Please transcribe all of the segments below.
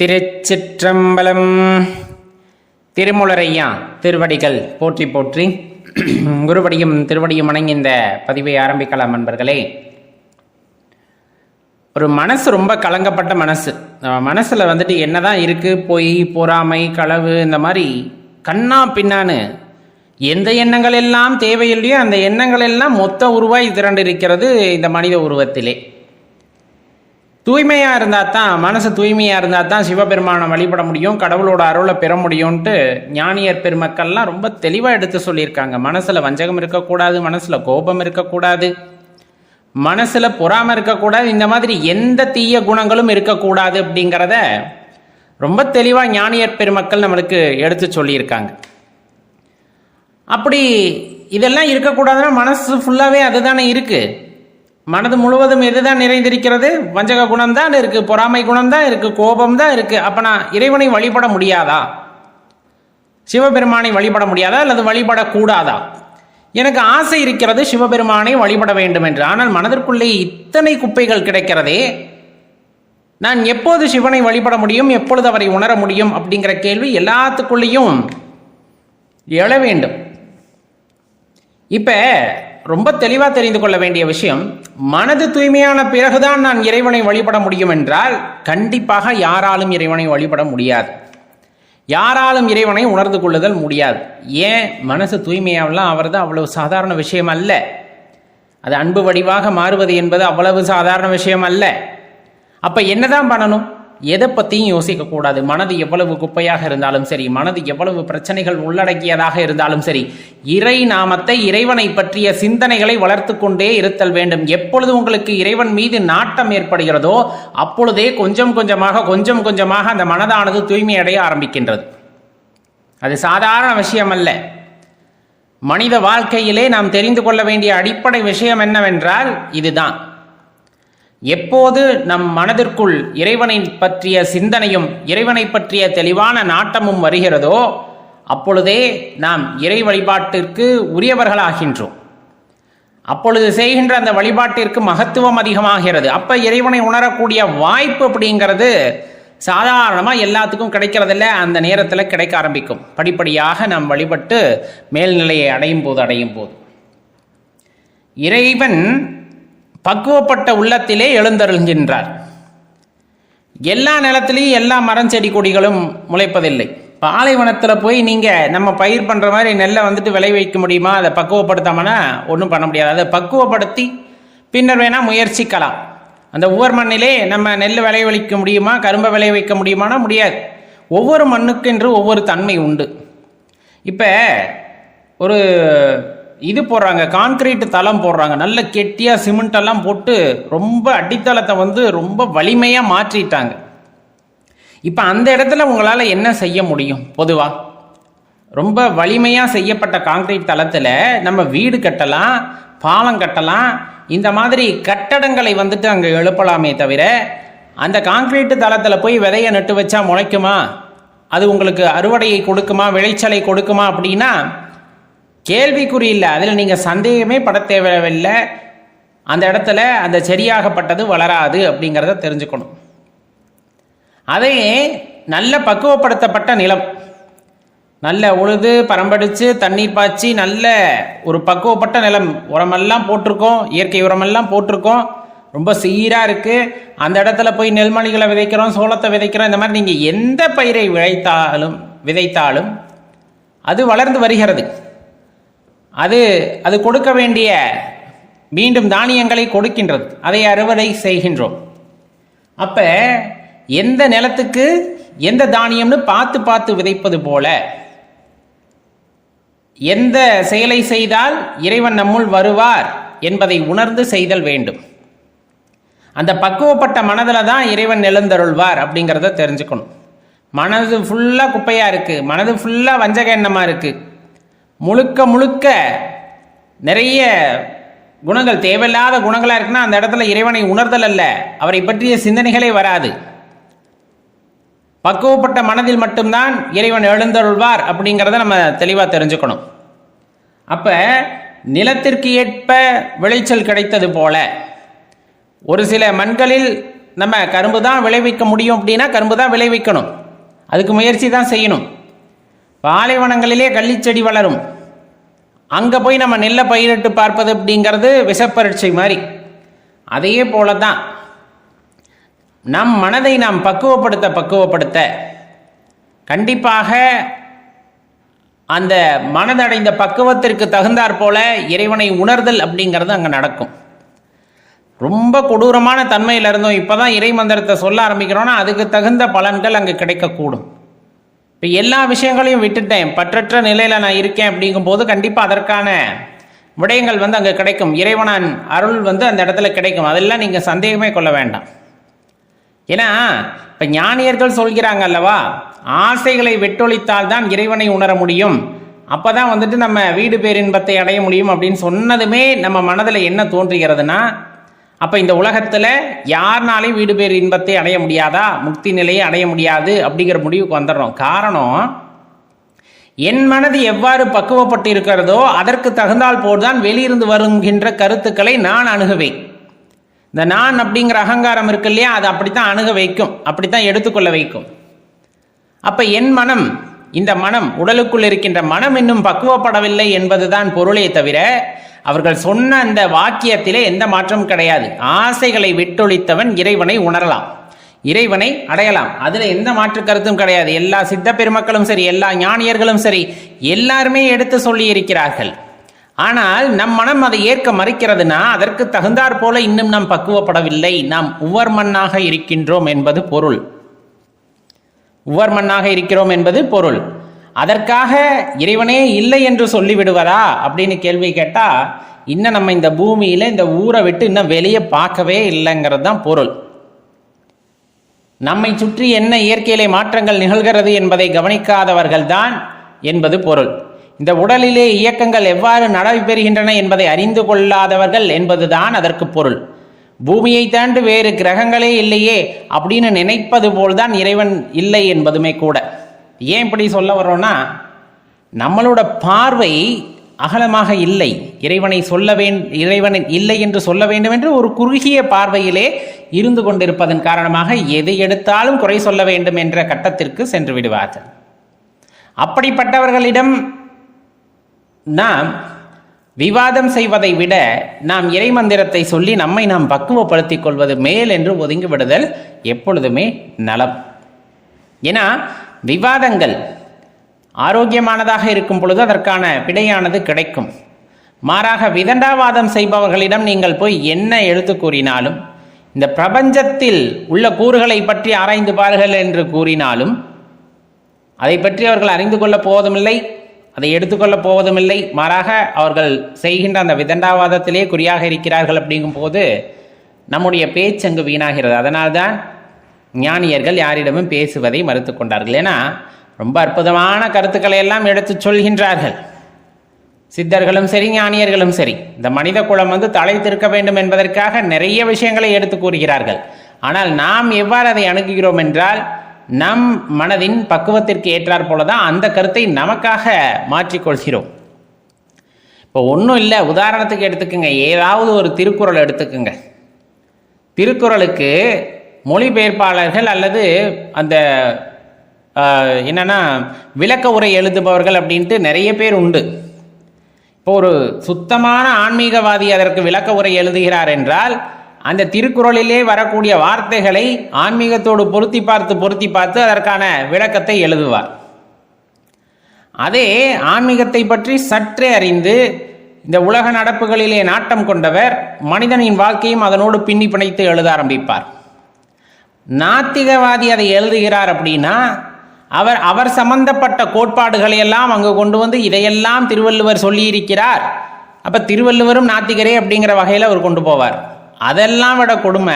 திருச்சிற்றம்பலம். திருமுலரையா திருவடிகள் போற்றி போற்றி. குருவடியும் திருவடியும் வணங்கி இந்த பதிவை ஆரம்பிக்கலாம் நண்பர்களே ஒரு மனசு ரொம்ப கலங்கப்பட்ட மனசு. மனசில் வந்துட்டு என்னதான் இருக்குது பொய் பொறாமை களவு இந்த மாதிரி கண்ணா பின்னான்னு எந்த எண்ணங்கள் எல்லாம் தேவையில்லையோ அந்த எண்ணங்கள் எல்லாம் மொத்த உருவாய் திரண்டு இருக்கிறது இந்த மனித உருவத்திலே. தூய்மையாக இருந்தால் தான் மனசு தூய்மையாக இருந்தால் தான் சிவபெருமானை வழிபட முடியும் கடவுளோட அருளை பெற முடியும்ன்ட்டு ஞானியர் பெருமக்கள்லாம் ரொம்ப தெளிவாக எடுத்து சொல்லியிருக்காங்க. மனசில் வஞ்சகம் இருக்கக்கூடாது மனசில் கோபம் இருக்கக்கூடாது. மனசில் பொறாமல் இருக்கக்கூடாது இந்த மாதிரி எந்த தீய குணங்களும் இருக்கக்கூடாது அப்படிங்கிறத ரொம்ப தெளிவாக ஞானியர் பெருமக்கள் நம்மளுக்கு எடுத்து சொல்லியிருக்காங்க. அப்படி இதெல்லாம் இருக்கக்கூடாதுன்னா மனசு ஃபுல்லாகவே அதுதானே இருக்குது மனது முழுவதும் எதுதான் நிறைந்திருக்கிறது? வஞ்சக குணம் தான் இருக்கு பொறாமை குணம் தான் இருக்கு கோபம் தான் இருக்கு. அப்ப நான் இறைவனை வழிபட முடியாதா? சிவபெருமானை வழிபட முடியாதா? அல்லது வழிபடக்கூடாதா? எனக்கு ஆசை இருக்கிறது சிவபெருமானை வழிபட வேண்டும் என்று. ஆனால் மனதிற்குள்ளே இத்தனை குப்பைகள் கிடைக்கிறதே நான் எப்போது சிவனை வழிபட முடியும் எப்பொழுது அவரை உணர முடியும் அப்படிங்கிற கேள்வி எல்லாத்துக்குள்ளேயும் எழ வேண்டும். இப்போ ரொம்ப தெளிவாக தெரிந்து கொள்ள வேண்டிய விஷயம் மனது தூய்மையான பிறகுதான் நான் இறைவனை வழிபட முடியும் என்றால் கண்டிப்பாக யாராலும் இறைவனை வழிபட முடியாது. யாராலும் இறைவனை உணர்ந்து கொள்ளுதல் முடியாது. ஏன்? மனசு தூய்மையாவெல்லாம் அவரது அவ்வளவு சாதாரண விஷயம் அல்ல. அது அன்பு வடிவாக மாறுவது என்பது அவ்வளவு சாதாரண விஷயம் அல்ல. அப்போ என்னதான் பண்ணணும்? எதை பற்றியும் யோசிக்கக்கூடாது மனது எவ்வளவு குப்பையாக இருந்தாலும் சரி மனது எவ்வளவு பிரச்சனைகள் உள்ளடக்கியதாக இருந்தாலும் சரி இறை நாமத்தை இறைவனை பற்றிய சிந்தனைகளை வளர்த்து கொண்டே இருத்தல் வேண்டும். எப்பொழுது உங்களுக்கு இறைவன் மீது நாட்டம் ஏற்படுகிறதோ அப்பொழுதே கொஞ்சம் கொஞ்சமாக கொஞ்சம் கொஞ்சமாக அந்த மனதானது தூய்மையடைய ஆரம்பிக்கின்றது. அது சாதாரண விஷயம் அல்ல மனித வாழ்க்கையிலே நாம் தெரிந்து கொள்ள வேண்டிய அடிப்படை விஷயம் என்னவென்றால் இதுதான். எப்போது நம் மனதிற்குள் இறைவனை பற்றிய சிந்தனையும் இறைவனை பற்றிய தெளிவான நாட்டமும் வருகிறதோ அப்பொழுதே நாம் இறை வழிபாட்டிற்கு உரியவர்களாகின்றோம். அப்பொழுது செய்கின்ற அந்த வழிபாட்டிற்கு மகத்துவம் அதிகமாகிறது. அப்ப இறைவனை உணரக்கூடிய வாய்ப்பு அப்படிங்கிறது சாதாரணமாக எல்லாத்துக்கும் கிடைக்கிறதில்ல. அந்த நேரத்தில் கிடைக்க ஆரம்பிக்கும். படிப்படியாக நாம் வழிபட்டு மேல்நிலையை அடையும் போது அடையும் போது இறைவன் பக்குவப்பட்ட உள்ளத்திலே எழுந்தருள்கின்றார். எல்லா நிலத்திலையும் எல்லா மரம் செடி கொடிகளும் முளைப்பதில்லை. பாலைவனத்தில் போய் நீங்கள் நம்ம பயிர் பண்ணுற மாதிரி நெல்லை வந்துட்டு விளை வைக்க முடியுமா? அதை பக்குவப்படுத்தாமனா ஒன்றும் பண்ண முடியாது. அதை பக்குவப்படுத்தி பின்னர் வேணால் முயற்சிக்கலாம். அந்த ஒவ்வொரு மண்ணிலே நம்ம நெல் விளைவிக்க முடியுமா? கரும்பை விளை வைக்க முடியுமானா முடியாது. ஒவ்வொரு மண்ணுக்கென்று ஒவ்வொரு தன்மை உண்டு. இப்போ ஒரு இது போடுறாங்க கான்கிரீட் தளம் போடுறாங்க. நல்ல கெட்டியாக சிமெண்ட்டெல்லாம் போட்டு ரொம்ப அடித்தளத்தை வந்து ரொம்ப வலிமையாக மாற்றிட்டாங்க. இப்போ அந்த இடத்துல உங்களால் என்ன செய்ய முடியும் பொதுவாக ரொம்ப வலிமையாக செய்யப்பட்ட கான்கிரீட் தளத்தில் நம்ம வீடு கட்டலாம் பாலம் கட்டலாம் இந்த மாதிரி கட்டடங்களை வந்துட்டு அங்கே எழுப்பலாமே தவிர அந்த கான்கிரீட் தளத்தில் போய் விதையை நட்டு வச்சா முளைக்குமா? அது உங்களுக்கு அறுவடையை கொடுக்குமா விளைச்சலை கொடுக்குமா அப்படின்னா கேள்விக்குறி இல்லை. அதில் நீங்கள் சந்தேகமே பட தேவையில்லை. அந்த இடத்துல அந்த செடியாகப்பட்டது வளராது அப்படிங்கிறத தெரிஞ்சுக்கணும். அதே நல்ல பக்குவப்படுத்தப்பட்ட நிலம். நல்ல உழுது பரம்படித்து தண்ணீர் பாய்ச்சி நல்ல ஒரு பக்குவப்பட்ட நிலம். உரமெல்லாம் போட்டிருக்கோம். இயற்கை உரமெல்லாம் போட்டிருக்கோம். ரொம்ப சீராக இருக்குது அந்த இடத்துல போய் நெல்மணிகளை விதைக்கிறோம் சோளத்தை விதைக்கிறோம். இந்த மாதிரி நீங்கள் எந்த பயிரை விளைத்தாலும் விதைத்தாலும் அது வளர்ந்து வருகிறது. அது அது கொடுக்க வேண்டிய மீண்டும் தானியங்களை கொடுக்கின்றது. அதை அறுவடை செய்கின்றோம். அப்போ எந்த நிலத்துக்கு எந்த தானியம்னு பார்த்து பார்த்து விதைப்பது போல எந்த செயலை செய்தால் இறைவன் நம்முள் வருவார் என்பதை உணர்ந்து செய்தல் வேண்டும். அந்த பக்குவப்பட்ட மனதில் தான் இறைவன் எழுந்தருள்வார் அப்படிங்கிறத தெரிஞ்சுக்கணும். மனது ஃபுல்லாக குப்பையாக இருக்குது மனது ஃபுல்லாக வஞ்சக எண்ணமாக இருக்குது முழுக்க முழுக்க நிறைய குணங்கள் தேவையில்லாத குணங்களாக இருக்குன்னா அந்த இடத்துல இறைவனை உணர்தல் அல்ல. அவரை பற்றிய சிந்தனைகளே வராது. பக்குவப்பட்ட மனதில் மட்டும்தான் இறைவன் எழுந்தருள்வார் அப்படிங்கிறத நம்ம தெளிவாக தெரிஞ்சுக்கணும். அப்போ நிலத்திற்கு ஏற்ப விளைச்சல் கிடைத்தது போல ஒரு சில மண்களில் நம்ம கரும்பு தான் விளைவிக்க முடியும் அப்படின்னா கரும்பு தான் விளைவிக்கணும். அதுக்கு முயற்சி தான் செய்யணும். பாலைவனங்களிலே கள்ளிச்செடி வளரும். அங்கே போய் நம்ம நெல்லை பயிரிட்டு பார்ப்பது அப்படிங்கிறது விஷப்பரீட்சை மாதிரி. அதே போல தான் நம் மனதை நாம் பக்குவப்படுத்த பக்குவப்படுத்த கண்டிப்பாக அந்த மனதடைந்த பக்குவத்திற்கு தகுந்தாற் போல இறைவனை உணர்தல் அப்படிங்கிறது அங்கே நடக்கும். ரொம்ப கொடூரமான தன்மையில் இருந்தோம். இப்போ தான் இறை மந்திரத்தை சொல்ல ஆரம்பிக்கிறோன்னா அதுக்கு தகுந்த பலன்கள் அங்கே கிடைக்கக்கூடும். இப்போ எல்லா விஷயங்களையும் விட்டுட்டேன். பற்றற்ற நிலையில் நான் இருக்கேன் அப்படிங்கும்போது கண்டிப்பாக அதற்கான விடயங்கள் வந்து அங்கே கிடைக்கும். இறைவனான் அருள் வந்து அந்த இடத்துல கிடைக்கும். அதெல்லாம் நீங்கள் சந்தேகமே கொள்ள வேண்டாம். ஏன்னா இப்போ ஞானியர்கள் சொல்கிறாங்க அல்லவா ஆசைகளை வெட்டொழித்தால் தான் இறைவனை உணர முடியும். அப்போ தான் வந்துட்டு நம்ம வீடு பேரின்பத்தை அடைய முடியும் அப்படின்னு சொன்னதுமே நம்ம மனதில் என்ன தோன்றுகிறதுனா அப்போ இந்த உலகத்தில் யாருனாலையும் வீடு பேர் இன்பத்தை அடைய முடியாதா? முக்தி நிலையை அடைய முடியாது அப்படிங்கிற முடிவுக்கு வந்துடுறோம். காரணம் என் மனது எவ்வாறு பக்குவப்பட்டு இருக்கிறதோ அதற்கு தகுந்தால் போல்தான் வெளியிருந்து வருகின்ற கருத்துக்களை நான் அணுகுவேன். இந்த நான் அப்படிங்கிற அகங்காரம் இருக்கு இல்லையா? அது அப்படித்தான் அணுக வைக்கும். அப்படித்தான் எடுத்துக்கொள்ள வைக்கும். அப்ப என் மனம் இந்த மனம் உடலுக்குள் இருக்கின்ற மனம் இன்னும் பக்குவப்படவில்லை என்பதுதான் பொருளே தவிர அவர்கள் சொன்ன அந்த வாக்கியத்திலே எந்த மாற்றமும் கிடையாது. ஆசைகளை விட்டொழித்தவன் இறைவனை உணரலாம். இறைவனை அடையலாம். அதில் எந்த மாற்று கருத்தும் கிடையாது. எல்லா சித்த பெருமக்களும் சரி எல்லா ஞானியர்களும் சரி எல்லாருமே எடுத்து சொல்லி இருக்கிறார்கள் ஆனால் நம் மனம் அதை ஏற்க மறுக்கிறதுனா அதற்கு தகுந்தாற் போல இன்னும் நாம் பக்குவப்படவில்லை. நாம் உவர் மண்ணாக இருக்கின்றோம் என்பது பொருள். உவர் மண்ணாக இருக்கிறோம் என்பது பொருள். அதற்காக இறைவனே இல்லை என்று சொல்லிவிடுவதா? அப்படின்னு கேள்வி கேட்டால் இன்னும் நம்ம இந்த பூமியில் இந்த ஊரை விட்டு இன்னும் வெளியே பார்க்கவே இல்லைங்கிறது தான் பொருள். நம்மை சுற்றி என்ன இயற்கையிலே மாற்றங்கள் நிகழ்கிறது என்பதை கவனிக்காதவர்கள்தான் என்பது பொருள். இந்த உடலிலே இயக்கங்கள் எவ்வாறு நடைபெறுகின்றன என்பதை அறிந்து கொள்ளாதவர்கள் என்பதுதான் அதற்கு பொருள். பூமியை தாண்டு வேறு கிரகங்களே இல்லையே அப்படின்னு நினைப்பது போல்தான் இறைவன் இல்லை என்பதுமே கூட. ஏன் இப்படி சொல்ல வரோன்னா நம்மளோட பார்வை அகலமாக இல்லை. இறைவனை சொல்ல வேண் இறைவன் இல்லை என்று சொல்ல வேண்டும் என்று ஒரு குறுகிய பார்வையிலே இருந்து கொண்டிருப்பதன் காரணமாக எதை எடுத்தாலும் குறை சொல்ல வேண்டும் என்ற கட்டத்திற்கு சென்று விடுவார்கள். அப்படிப்பட்டவர்களிடம் நாம் விவாதம் செய்வதை விட நாம் இறைமந்திரத்தை சொல்லி நம்மை நாம் பக்குவப்படுத்திக் கொள்வது மேல் என்று ஒதுங்கி விடுதல் எப்பொழுதுமே நலம். ஏன்னா விவாதங்கள் ஆரோக்கியமானதாக இருக்கும் பொழுது அதற்கான விடையானது கிடைக்கும். மாறாக விதண்டாவாதம் செய்பவர்களிடம் நீங்கள் போய் என்ன எழுத்து கூறினாலும் இந்த பிரபஞ்சத்தில் உள்ள கூறுகளை பற்றி ஆராய்ந்து பாருங்கள் என்று கூறினாலும் அதை பற்றி அவர்கள் அறிந்து கொள்ளப் போவதுமில்லை அதை எடுத்துக்கொள்ளப் போவதுமில்லை. மாறாக அவர்கள் செய்கின்ற அந்த விதண்டாவாதத்திலே குறியாக இருக்கிறார்கள் அப்படிங்கும் போது நம்முடைய பேச்சு அங்கு வீணாகிறது. அதனால்தான் ஞானியர்கள் யாரிடமும் பேசுவதை மறுத்து கொண்டார்கள். ஏன்னா ரொம்ப அற்புதமான கருத்துக்களை எல்லாம் எடுத்து சொல்கின்றார்கள். சித்தர்களும் சரி ஞானியர்களும் சரி இந்த மனித குலம் வந்து தலை திருக்க வேண்டும் என்பதற்காக நிறைய விஷயங்களை எடுத்து கூறுகிறார்கள். ஆனால் நாம் எவ்வாறு அதை அணுகுகிறோம் என்றால் நம் மனதின் பக்குவத்திற்கு ஏற்றாற் போல தான் அந்த கருத்தை நமக்காக மாற்றிக்கொள்கிறோம் இப்போ ஒன்றும் இல்லை உதாரணத்துக்கு எடுத்துக்கோங்க. ஏதாவது ஒரு திருக்குறள் எடுத்துக்கோங்க. திருக்குறளுக்கு மொழிபெயர்ப்பாளர்கள் அல்லது அந்த என்னென்னா என்னன்னா விளக்க உரை எழுதுபவர்கள் அப்படின்ட்டு நிறைய பேர் உண்டு. இப்போ ஒரு சுத்தமான ஆன்மீகவாதி அதற்கு விளக்க உரை எழுதுகிறார் என்றால் அந்த திருக்குறளிலே வரக்கூடிய வார்த்தைகளை ஆன்மீகத்தோடு பொருத்தி பார்த்து பொருத்தி பார்த்து அதற்கான விளக்கத்தை எழுதுவார். அதே ஆன்மீகத்தை பற்றி சற்றே அறிந்து இந்த உலக நடப்புகளிலே நாட்டம் கொண்டவர் மனிதனின் வாழ்க்கையும் அதனோடு பின்னி பிணைத்து எழுத ஆரம்பிப்பார். நாத்திகவாதி அதை எழுதுகிறார் அப்படின்னா அவர் அவர் சம்பந்தப்பட்ட கோட்பாடுகளை எல்லாம் அங்கு கொண்டு வந்து இதையெல்லாம் திருவள்ளுவர் சொல்லியிருக்கிறார். அப்ப திருவள்ளுவரும் நாத்திகரே அப்படிங்கிற வகையில் அவர் கொண்டு போவார். அதெல்லாம் விட கொடுமை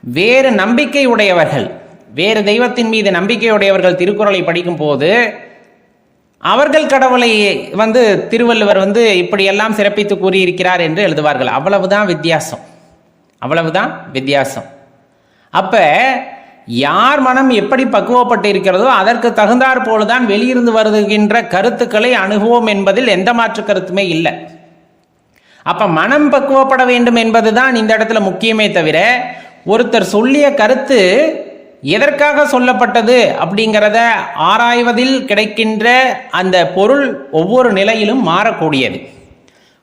வேறு நம்பிக்கை உடையவர்கள் வேறு தெய்வத்தின் மீது நம்பிக்கை உடையவர்கள் திருக்குறளை படிக்கும் போது அவர்கள் கடவுளை வந்து திருவள்ளுவர் வந்து இப்படியெல்லாம் சிறப்பித்து கூறியிருக்கிறார் என்று எழுதுவார்கள். அவ்வளவுதான் வித்தியாசம். அவ்வளவுதான் வித்தியாசம். அப்போ யார் மனம் எப்படி பக்குவப்பட்டு இருக்கிறதோ அதற்கு தகுந்தாற் போலதான் வெளியிருந்து வருகின்ற கருத்துக்களை அணுகுவோம் என்பதில் எந்த மாற்று கருத்துமே இல்லை. அப்ப மனம் பக்குவப்பட வேண்டும் என்பதுதான் இந்த இடத்துல முக்கியமே தவிர ஒருத்தர் சொல்லிய கருத்து எதற்காக சொல்லப்பட்டது அப்படிங்கிறத ஆராய்வதில் கிடைக்கின்ற அந்த பொருள் ஒவ்வொரு நிலையிலும் மாறக்கூடியது.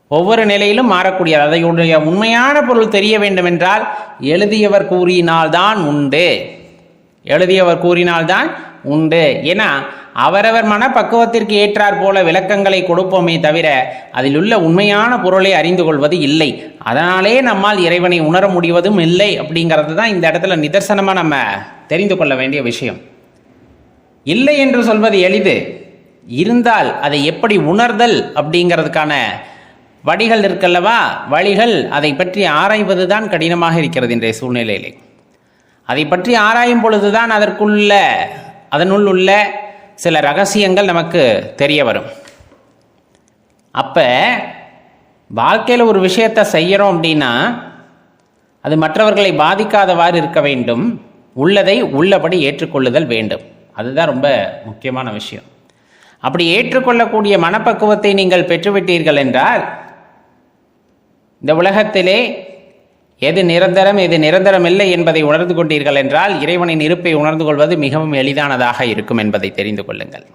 ஒவ்வொரு நிலையிலும் மாறக்கூடியது. அதையுடைய உண்மையான பொருள் தெரிய வேண்டுமென்றால் எழுதியவர் கூறினால்தான் உண்டு. எழுதியவர் கூறினால்தான் உண்டு. ஏன்னா அவரவர் மனப்பக்குவத்திற்கு ஏற்றார் போல விளக்கங்களை கொடுப்போமே தவிர அதில் உள்ள உண்மையான பொருளை அறிந்து கொள்வது இல்லை. அதனாலே நம்மால் இறைவனை உணர முடிவதும் இல்லை அப்படிங்கிறது தான் இந்த இடத்துல நிதர்சனமாக நம்ம தெரிந்து கொள்ள வேண்டிய விஷயம். இல்லை என்று சொல்வது எளிது. இருந்தால் அதை எப்படி உணர்தல் அப்படிங்கிறதுக்கான வழிகள் இருக்கல்லவா? வழிகள் அதை பற்றி ஆராய்வது தான் கடினமாக இருக்கிறது இன்றைய சூழ்நிலையிலே. அதை பற்றி ஆராயும் பொழுதுதான் அதற்குள்ள அதனுள் உள்ள சில ரகசியங்கள் நமக்கு தெரிய வரும். அப்போ வாழ்க்கையில் ஒரு விஷயத்தை செய்கிறோம் அப்படின்னா அது மற்றவர்களை பாதிக்காதவாறு இருக்க வேண்டும். உள்ளதை உள்ளபடி ஏற்றுக்கொள்ளுதல் வேண்டும். அதுதான் ரொம்ப முக்கியமான விஷயம். அப்படி ஏற்றுக்கொள்ளக்கூடிய மனப்பக்குவத்தை நீங்கள் பெற்றுவிட்டீர்கள் என்றால் இந்த உலகத்திலே எது நிரந்தரம் எது நிரந்தரம் இல்லை என்பதை உணர்ந்து கொண்டீர்கள் என்றால் இறைவனின் இருப்பை உணர்ந்து கொள்வது மிகவும் எளிதானதாக இருக்கும் என்பதை தெரிந்து கொள்ளுங்கள்.